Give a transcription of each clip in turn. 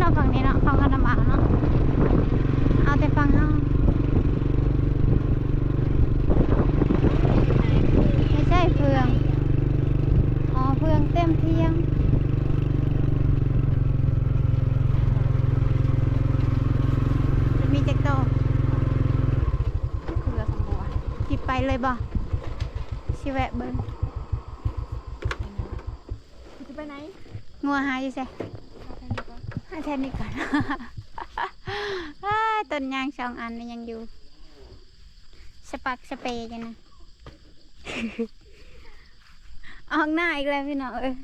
เนาะฝั่งนี้เนาะฝั่งคันบากเนาะเอาแต่ฝั่งเฮาไม่ใช่เฟืองอ๋อเฟืองเต็มเที่ยงมีจ็กโตเฟือสงบัวสิไปเลยบ่ชิแวะเบิ่งจะไปไหนงัวหายอยู่ใช่ แทนนี่ก่อน ต้นยางสองอันยังอยู่ สปักสเปย์จังนะออกหน้าอีกแล้วพี่น้องเอ้ย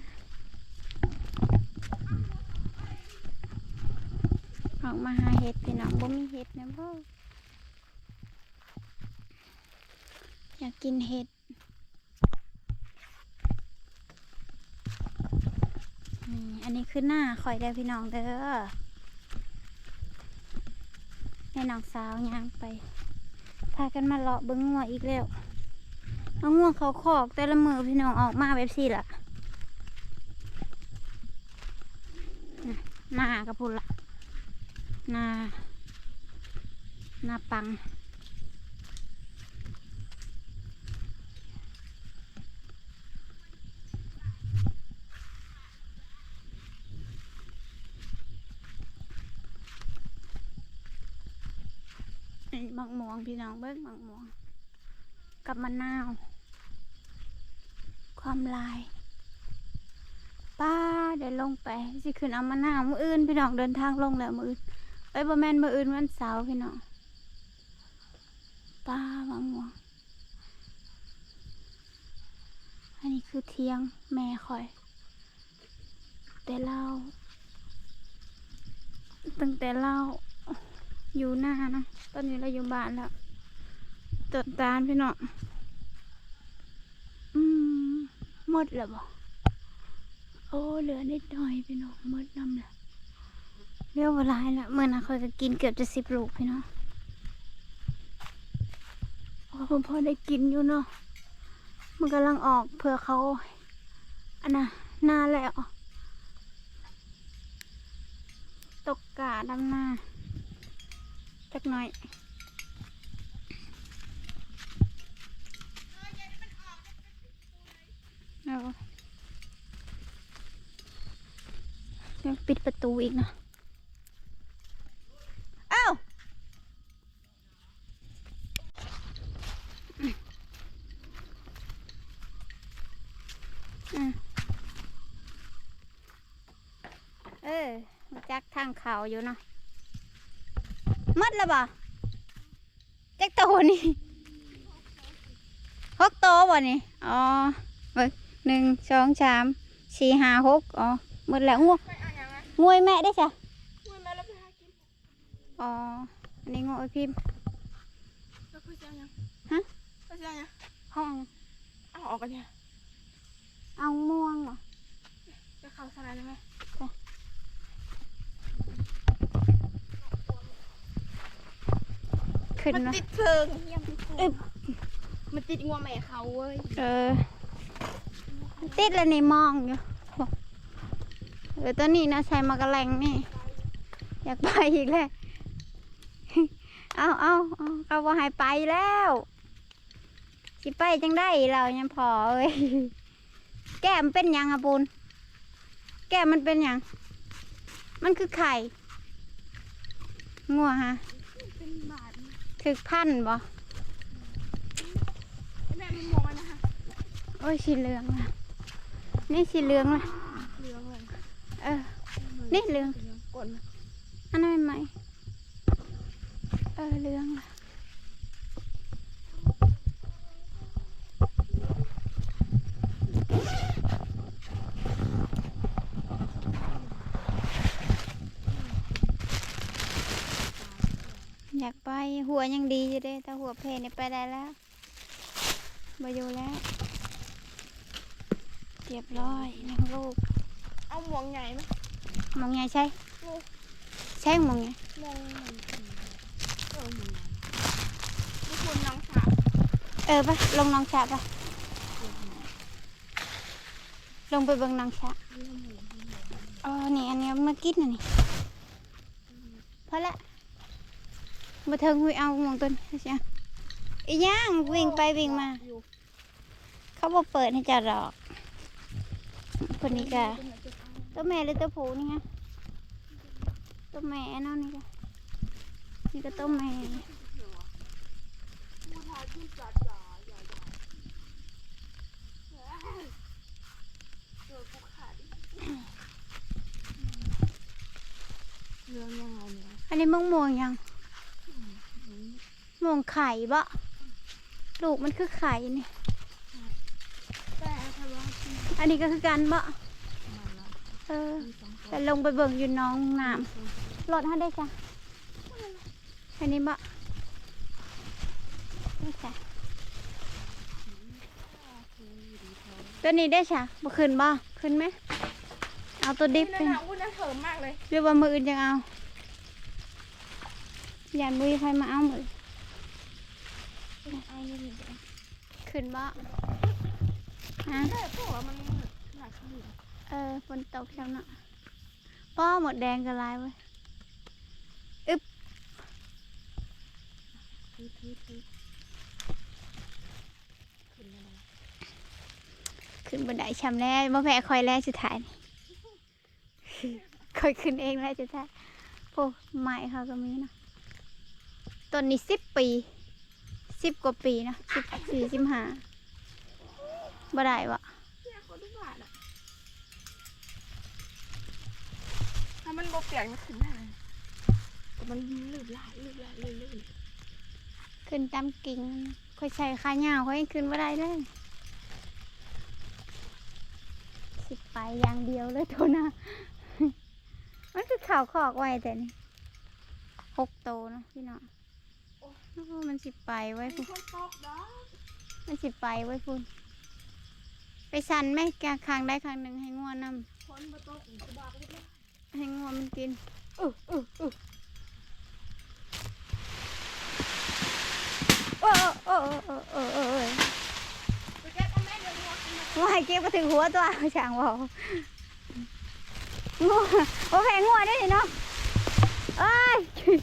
ออกมาหาเห็ดพี่น้องบ่มีเห็ดนะพ่ออยากกินเห็ด นี่อันนี้คือหน้าข่อยได้พี่น้องเด้อให้น้องสาวย่างไป พากันมาเลาะเบิ้งงัวอีกแล้วเอางัวเขาคอกแต่ละมือพี่น้องออกมาแบบสี่ละน่ะหน้ากระพุนละหน้าหน้าปัง วงพี่น้องเบิ้งมักม่วง กับมะนาว ความลาย ป้าเดี๋ยวลงไป สิขึ้นเอามะนาวมืออื่นพี่น้องเดินทางลงแล้วมืออื่นเอ้บ่แมนมืออื่นวันเสาร์พี่น้องป้ามะม่วง อันนี้คือเทียงแม่คอย แต่เราตั้งแต่เรา อยู่หน้านะตอนนี้เราอยู่บ้านแล้วต้นตาลพี่เน้องอืมหมดแล้วบ่โอ้ เหลือนิดหน่อยพี่เน้องหมดน้ำแล้วเรียกว่าหลายละเมื่อนะเขาจะกินเกือบจะสิบลูกพี่เน้องโอ้พอได้กินอยู่เนาะ มันกำลังออกเผื่อเขาอันน่ะหน้าแล้ว ตกกาดำหน้า จักหน่อยเอายังปิดประตูอีกนะเอ้าอืมเออมาจักทางเขาอยู่เนาะ มัดแล้วบ่จักโตนี่หกโตบ่นี่อ๋อเบิ่งหนึ่งสองสามสี่ห้าห กอ๋อหมดแล้วงูไปเอาอย่างไงงวยแม่ได้จ้ะคุยมาแล้วไปหากินอ๋ออันนี้งูไอพิมพ์แล้วคุยเสียงยังฮะคุยเสียงยังห้องเอาออกกันเนี่ยเอาม่วงเหรอจะเข้าสนามได้ไหมขึ้นมันเนาะติดเพิงอึบมันติดงัวแม่เขาเว้ยเออติดแล้วนี่มองอยู่บอกเออตัวนี้นะใช้มากระแลงนี่ อยากไปอีกแล้วเอาเอาเอาเขาบอกให้ไปแล้วสิไปจังได้เรายังพอเอ้ยแก้มนเป็นหยังอะปูนแก้มมันเป็นหยัง มันคือไข่ งัวฮะเป็นบาท ถึกพันบ่แม่มันมองมันนะคะโอ้ยสีเหลืองละนี่สีเหลืองละเหลืองเลยเออ นี่เหลืองกดนะอันนั้นไหมเออเหลืองละอยากไป หัวยังดีอยู่เด้แต่หัวเพนี่ไปได้แล้วมาอยู่แล้วเรียบร้อยเลี้ยงลูกเอาหมวงใหญ่ไหมมองไงใช่ใช่มองไงมองเออหมวงใหญ่นี่คุณน้องสาวเออปะลงน้องชะปะลงไปเบิ่งน้องชะอ๋อนี่อันนี้เอามากินน่ะนี่พอละ มาเทิงหุยเอามองต้นใช่อีย่างวิ่งไปวิ่งมา เขาบอกเปิดให้จัดหรอก คนนี้ก็ตัวแม่หรือตัวผู้นี่ฮะตัวแม่เนั่นนี่ก็นี่ก็ต้มแม่อันนี้มะม่วงยัง ม่วงไข่บะลูกมันคือไข่นี่แต่ถ้าว่าที่อันนี้ก็คือกันบะมันละเออมีสองตัวแต่ลงไปเบิ่งอยู่น้องน้ำรถให้ได้จ้ะอันนี้บะนี่จ้ะตัวนี้ได้จ้ะบ่ขึ้นบ่ขึ้นไหมเอาตัวดิบนี่ไปนะอุ้ยน่าเถิมมากเลยหรือว่ามืออื่นจะเอาอย่ามือใครมาเอามือ เอาเงินอีกแล้วขึ้นบ่ฮะ แต่พวกมันหนักขึ้นเออฝนตกแล้วเนาะป้อหมดแดงกันลายเว้ยทุบทุบทุบขึ้นแล้วขึ้นบนไดชำแน่บ่แพ้คอยแล่สุดท้ายนี่ คอยขึ้นเองแล่สุดท้ายโอ้ไม้เขาก็มีเนาะต้นนี้สิบปี สิบกว่าปีเนาะสิบสี่สิบห้าบ่ได้วะเนี่ยเขาดูบาดอะถ้ามันโบเปียกมันขึ้นได้แต่มันลื่นไหลลื่นไหลลื่นลื่นขึ้นตามกิ่งคอยใช้ขาเหยาวคอยยังขึ้นบ่ได้เลยสิไปอย่างเดียวเลยโทนะมันคือข่าวขอกไว้แต่นี่หกโตนะพี่น้องโอ้ มันสิไปไว้มีพุ่นคนตกดอกมันสิไปไว้พุ่นไปสั่นไหมกะคางได้ครั้งหนึ่งให้งัวนำคนมาตกอีกจะบอกเลยให้งัวมันกินอื้ออื้ออื้อโอ้โอ้โอ้โอ้โอ้โอ้ไปแก้ทำแม่เดี๋ยวงัวกินมาว่าให้เก็บมาถึงหัวตัวช่างบอกงัวโอเคงัวได้ดิเนาะเอ้ย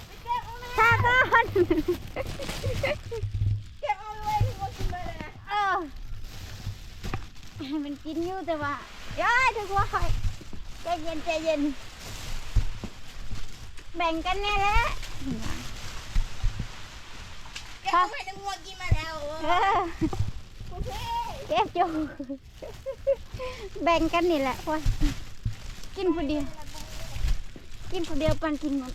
ไปแก้เอาแม่ชาก่อน แก้เอาเลยที่งัวกินเลยเลยนะ เออ ให้มันกินอยู่แต่ว่าเย้ยถึงว่าคอยใจเย็นใจเย็น แบ่งกันแน่แหละแก้เอาแม่เดี๋ยวงัวกินมาแล้วเออโอเคเก็บอยู่แบ่งกันนี่แหละพ่อยกินผู้เดียว กินผู้เดียวปันกินหมด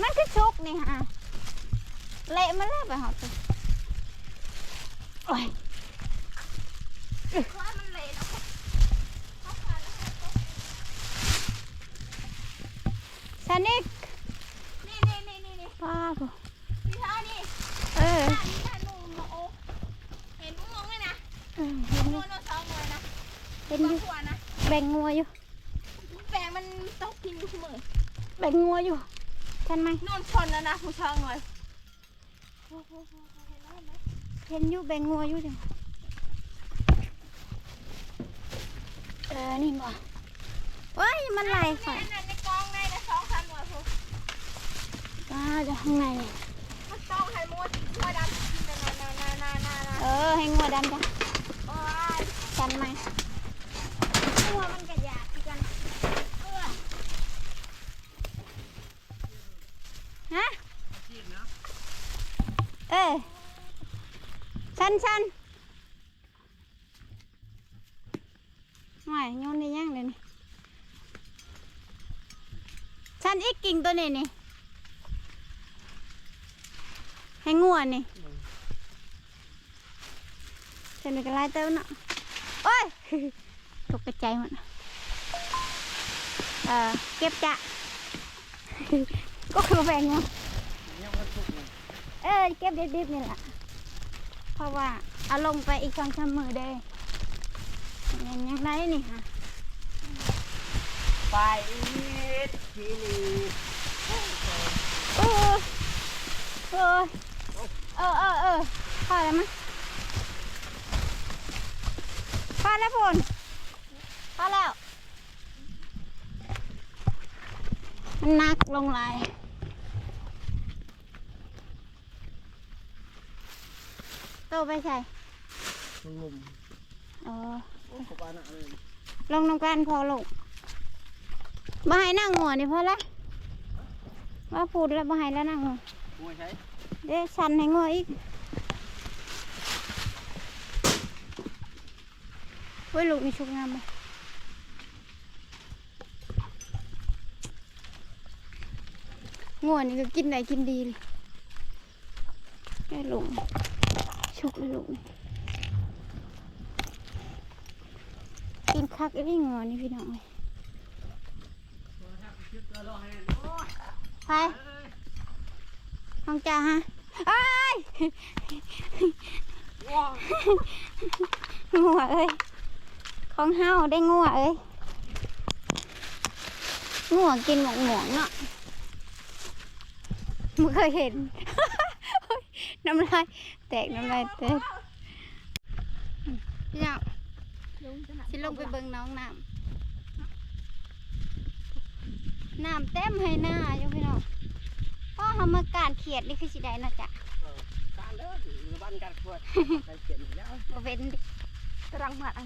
มันคือชุกนี่ฮะเละมาแล้วไปหอดตัว โอ้ยเพราะมันเละแล้วเขาขาดแล้วให้ตกชานิกนี่นี่นี่นี่นี่ป้าบ่พี่เท้านี่เอออันนี้น่ะหนูมาโอเห็นมึงมองไหมนะเออเห็นองัยู่วโนสองงัวนะเห็นบาองยู่ขวนะแบ่งงัวอยู่แปงมันตกกินอยู่เสมอแบ่งงัวอยู่ทันไหมนอนชนแล้วนะผู้ชายหน่อยโอ้โหเห็นแล้วเห็นไหม เห็นอยู่แบงงัวอยู่เดียเออ นี่บ่เว้ย มันไหลในค่ะนั้นในกองในนะสองสามหน่วยพวกป้าจะข้างในเนี่ยมันต้องให้มดหัวดำกินนานานานานานาเออ ให้งัวดันจ้ะโอ้ยทันไหมหัวมันกระยาดที่กันเออฮะเออ ชันชันหน่อยโยนได้ยังเลยนี่ชันอีกกิ่งตัวนี้นี่ให้งัวนี่ฉันเป็นกระไรเต้าเนาะโอ้ยตกกระใจหมดเออเก็บจะก็คือแบ่งเนาะเออเก็บดิบๆนี่แหละ ราะว่าเอาลงไปอีกสองสามมือเด้ยังยังได้นี่ค่ะ ไปทีนี้เออเออเออเออเออพอแล้วมั้ยพอแล้วพนพอแล้ว มันนักลงไหลาย โตไปใส่ลมเออโอ้ขบานะเลยลงน้ำกันพอลูกบ่ให้นั่งหัวนี่พอละว่าพูดแล้วบ่ให้แล้วนั่งหัวกูใช้เดี๋ยวชันให้งัวอีกเว้ยลูกนี่ชุกงามบ่งัวนี่ก็กินได้กินดีเลยไอ้ลูก ชกเลยลูกกินคักไอ้นี่งัวนี่พี่น้องเลยไปห้องจ้าฮะไอ้งัวเอ้ยของเฮาได้งัวเอ้ยงัวกินหมกหมวงเนาะมึงเคยเห็น น้ำลาย แตกน้ำลายแตกพี่น้องลงจะหนักสิลงไปเบิ่งน้องน้ำน้ำเต็มให้หน้าอยู่พี่น้องพ่อทำมาการเขียดนี่คือสิได้นะจ๊ะการเด้อหรือบ้านการควดใครเขียนอีกแล้วบ่เว้นดิตรังหมัดอะ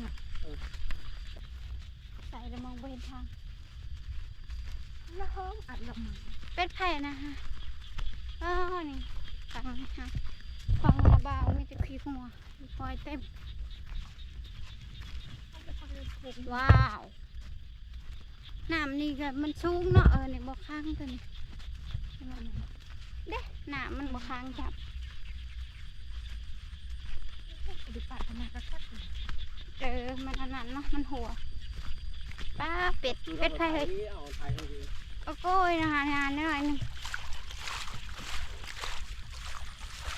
ใส่แล้วมองบ่เห็นทางแล้วห้องอัดลงมาเป็ดไผ่นะฮะอ้าวนี่ฟังนะฮะ ฟังระบาวมีแต่ขี้หัวปล่อยเต็ม ว้าว น้ำนี่ก็มันสูงเนาะเออนี่บ่ค้างตัวนี้เด้น้ำมันบ่ค้างจับดิปัดขนาดกระชับเออ มันอันนั้นเนาะ มันหัว ป้าเป็ด เป็ดไผ่เฮ้ยโอ้โก้ยนะคะงานน้อยหนึง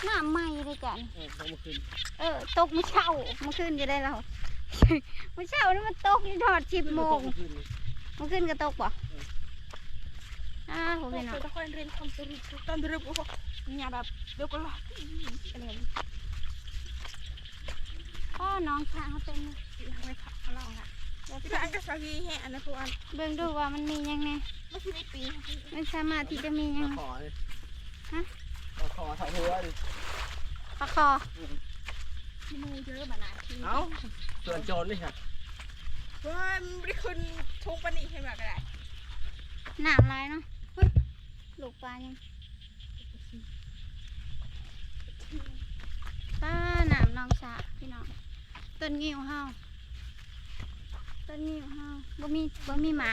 น้ำไหม้เลยจ้ะนี่เออเอามาคืนเออตกเมื่อเช้าเมื่อคืนจะได้เราเมื่อเช้านี่มันตกอยู่ทอดสิบโมงเอาาคืนเมื่อคืนก็ตกป่ะอ้าวโหโอเคพี่น้องตะคอยเรียนคำสรุปตอนเรียนก็เนี่ยแบบเดี๋ยวก็รออะไรพ่อน้องช้างเขาเป็นไม่ขับเขาลองอะที่ร้านก็สาวีแห่อันนั้นพวกอันเบิ่งดูว่ามันมียังไงไม่ใช่ในปีมันสามารถที่จะมียังมาไงขอเลยฮะมาขอเถาหัวดิ ปลาคอที่มือเยอะแบบนั้นที่เอ้าส่วนโจรนี่ค่ะว่ามันไม่ได้ขึ้นชงปนีให้มาก็ได้หนามลายเนาะเฮ้ยลูกปลายังป้าหนามน้องสาพี่น้องต้นงิ้วเฮาต้นงิ้วเฮาบ่มีบ่มีหมา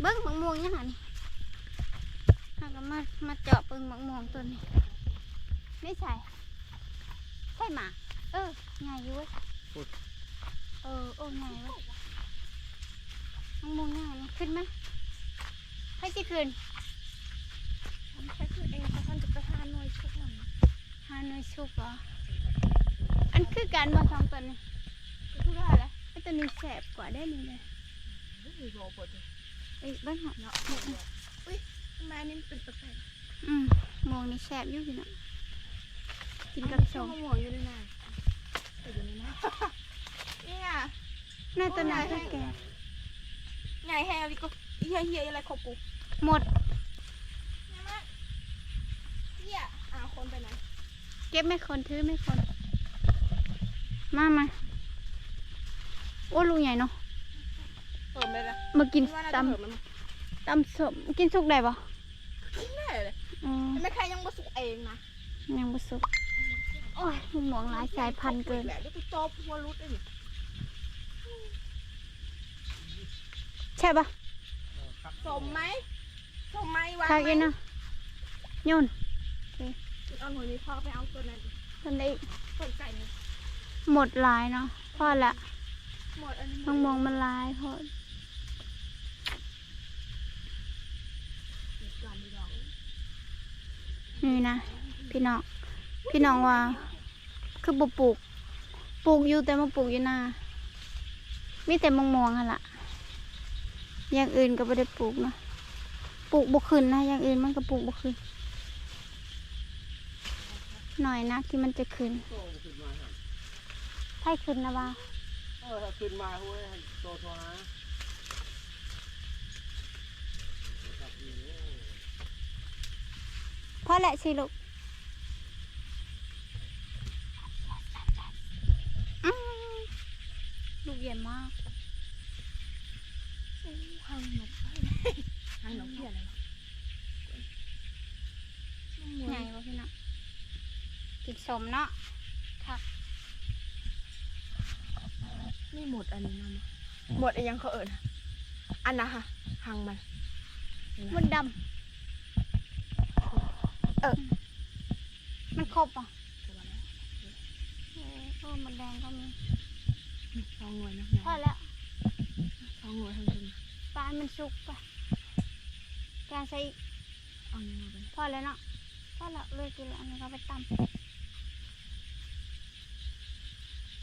เบิ้งมะม่วงยังไงนี่เราก็มามาเจาะเบิ้งมะม่วงตัวนี้ ไม่ใช่ ใช่หมา เออไงอยู่เว้ยเออโอ้ไงเว้ยมะม่วงยังไงนี่ขึ้นไหมให้สิขึ้นผมแค่คือเองเพราะท่านจะไปหาหน่วยชุกหน่อยฮานอยชุกเหรออันคือการมาสองตัวนี้ก็คือว่าอะไรไอ้ตัวนี้แสบกว่าได้นี่เลยไม่มีโรบอทเอ้ยเบิ้งหน่อยเนาะ อุ้ยทำไมนี่มันเป็นแปลกอืมมองนี่แสบอยู่พี่น้อง กินกับชช่องหัวอยู่ในนั้นอยู่ในนั้นเนี่ยน้าตัวนั้นก็แกใหญ่แฮร์รี่ก็เฮียเฮียอะไรขบกูหมดเนี่ยอ่าคนไปไหนเก็บไม่คนถือไม่คนมามาโอ้ลูกใหญ่เนาะเปิดเละมากินตำตำสมกินสุกได้ปะกินได้เลยอืมไม่ใครยังมาสุกเองนะยังบ่สุก โอ้ยมะม่วงหลายสายพันธุ์เกิน แหละเดี๋ยวกูจอบหัวรุดเลยใช่ปะสมไหมสมไหมวางข้าวไหมกินนะโยนเอาหน่วยนี้พ่อไปเอาตัวนั้นตอนนี้ต้นไก่นี่หมดหลายเนาะพอละหมดอันนี้มะม่วงมันหลายพอก่อนดีดอกนี่นะ พี่น้อง พี่น้องว่า คือบ่ปลูก ปลูกอยู่แต่มาปลูกอยู่นามีแต่มะม่วงหั่นล่ะอย่างอื่นก็ไม่ได้ปลูกนะปลูกบ่ขึ้นนะอย่างอื่นมันก็ปลูกบ่ขึ้นหน่อยนะที่มันจะขึ้นโตขึ้นมาครับให้ขึ้นนะว่าเออถ้าขึ้นมาเว้ยโตโทรหาครับนี่โอ้เพราะแหละสิลูกอืมลูกใหญ่มาก ห้างหมด กิน สมเนาะค่ะนี่หมดอันนี้นะหมดอันยังเขาเอิญอันนะฮะหางมันมดดเออำมันครบอะเออโอ้มันแดงก็มีสองหน่วยนะพอแล้วสองหน่วยทั้งทีปลามันสุกไปการใส่อีกเอาเนื้อไปพอแล้วเนาะพอแล้วเลยกินแล้วอันนี้ก็ไปตำเอา ขึ้น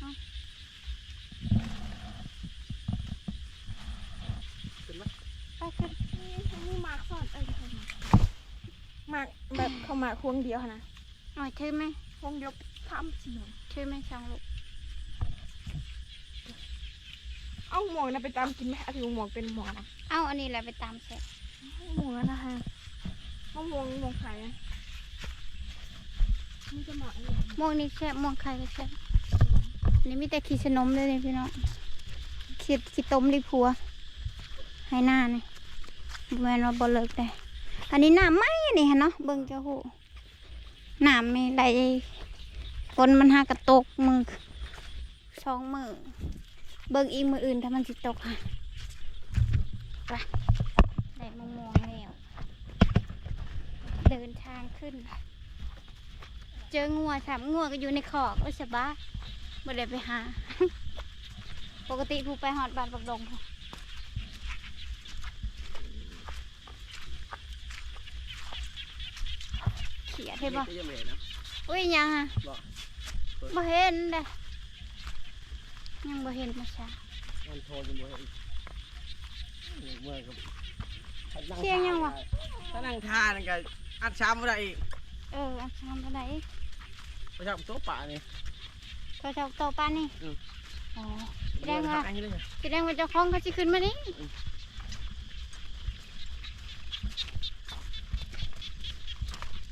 ไหมไปขึ้นนี่นี่มาร์คซ่อนเอ้ยเขามามาร์คแบบเขามาควงเดียวนะ หน่อยถือไหมควงเดียวทำเสียวถือไหมช่างลูก เอาหมวกนะไปตามกินไหมเอาถือหมวกเป็นหมวกนะเอาอันนี้แหละไปตำเสร็จหมวกนะฮะเอาหมวกหมวกไข่อะนี่จะเหมาะอะไรม่วงนี่แซ่บม่วงไข่ก็แซ่บอั นนี้มีแต่ขี้ชนมเลยนี่พี่น้องขี้ขี้ต้มดิผัว ให้หน้านี่แมนว่าบ่เลิกได้อันนี้น้ำไหมนี่ะเนาะเบิ่งเจ้าหูน้ำไม่ได้ฝนมันหากระตกมือสองมือเบิ่งอีกมืออื่นถ้ามันสิตกค่ะไปได้มม่วงแล้วเดินทางขึ้น เจองัวสามงัวก็อยู่ในขอกโอ้ยสบาย บ่ได้ไปหา ปกติผู้ไปหอดบ้านปักดงพู้นเขียดเห็นบ่ก็ยังไม่เห็นนะอุ้ยยังอะบ่บ่เห็นเด้ยังบ่เห็นมาซะมันโทรจนบ่เห็นเมื่อยกับเสียงยังวะถ้านั่งทานนก็อัดช้ำบ่ได้อีกเอออันทำอะไรไปจับโต๊ะป่านี่ ก็เจ้าโตป้านนี่อืม อ๋อแสดงว่าอันนี้เลยแสดงว่าเจ้าของเขาสิขึ้นมานี่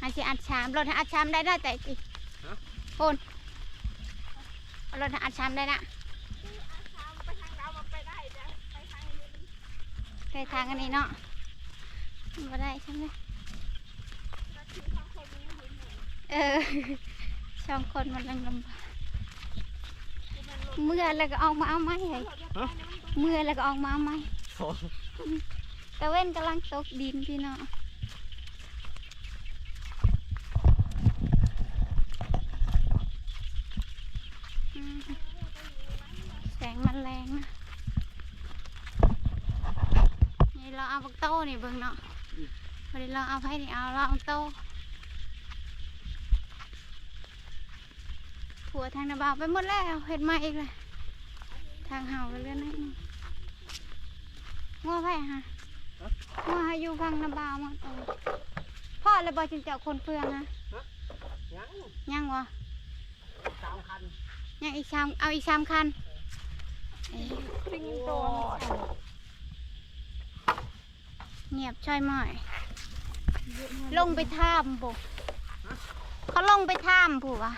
อาสิอัดชามรถให้อัดชามได้ได้แต่สิโอนเอารถให้อัดชามได้นะไปทางดาวมาไปได้จ้ะไปทางนี้ไปทางอันนี้เนาะมาได้ใช่ไหมเออสองคนมันยังลำบาก เมื่อแล้วก็ออกมาเอาไม้ให้เมื่อแล้วก็ออกมาเอาไม้โอ้ตะเว้นกำลังตกดินพี่เนาะอืมแสงมันแรงนะนี่เราเอาปักโต้นี่เบิ่งเนาะวันนี้เราเอาไผ่นี่เอาเราเอาโต้ ผัวทางนาบาวไปหมดแล้วเห็ดมาอีกเลยทางเห่าไปเรื่อยนิดนึงงัวไผ่ฮะมาอยู่ฟังน้ำบาวมาตรงพ่อเลยบอกจินเจ้าคนเฟืองนะยังยังวะสามคันยังอีกชามเอาอีกชามคันเอ้ยคริงโตเงียบช่อยหม่อย ลงไปท่ามบุเขาลงไปท่ามผู้วะ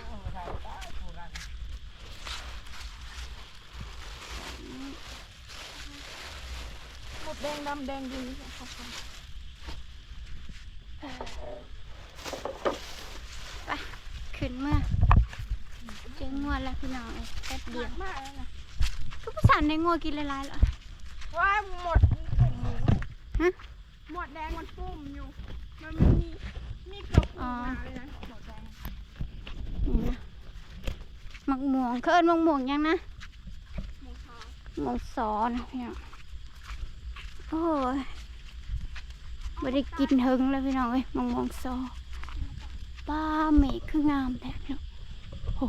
หมดแดงดำแดงดีครับขึ้นเมื่อเจองวดแล้วพี่น้องเอ้ยแป๊บเดีเดียยววมากแล้วนะก็ภาษาในงัวกินหลายๆแล้วว่าหมดมีกลุ่มหมูฮะหมดแดงมันปุ้มอยู่ มันมีมีเกลือปูมาเลยนะหมดแดงนี่นะมักม่วงเขาเอิ้นมักม่วงยังนะหมูขาวหมองสอนะพี่น้อง โอ้ยไม่ได้กินเฮิงแล้วพี่น้องเอ้ยมองมองสอป้าเมฆคืองามแท้พี่น้องโอ้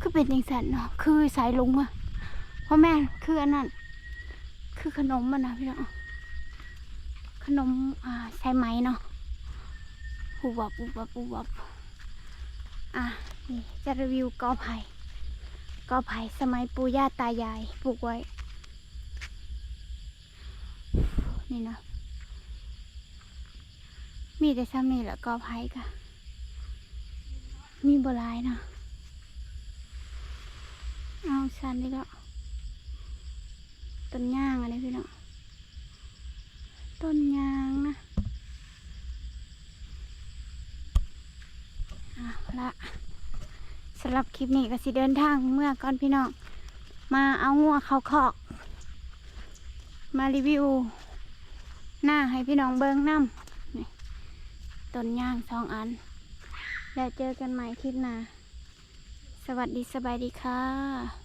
คือเป็นยังสันเนาะคือสายลุงอะพ่อแม่คืออันนั้นคือขนมมันนะพี่น้องขนมอ่าใช้ไหมเนาะปูบับปูบับปูบับอะนี่จะรีวิวกอไผ่ก็ไผ่สมัยปู่ย่าตายายปลูกไว้ นี่นะมีแต่ซ้ำนี่แหละกอไผ่กะมีบัวลายนะเอาชันนี่ก็ต้นย่างอะไรพี่น้องต้นย่างนะอะละสำหรับคลิปนี้ก็สิเดินทางเมื่อก่อนพี่น้องมาเอางัวเขาคอก มารีวิว หน้าให้พี่น้องเบิ้งน้ำต้นย่างสองอัน แล้วเจอกันใหม่คลิปหน้า สวัสดีสบายดีค่ะ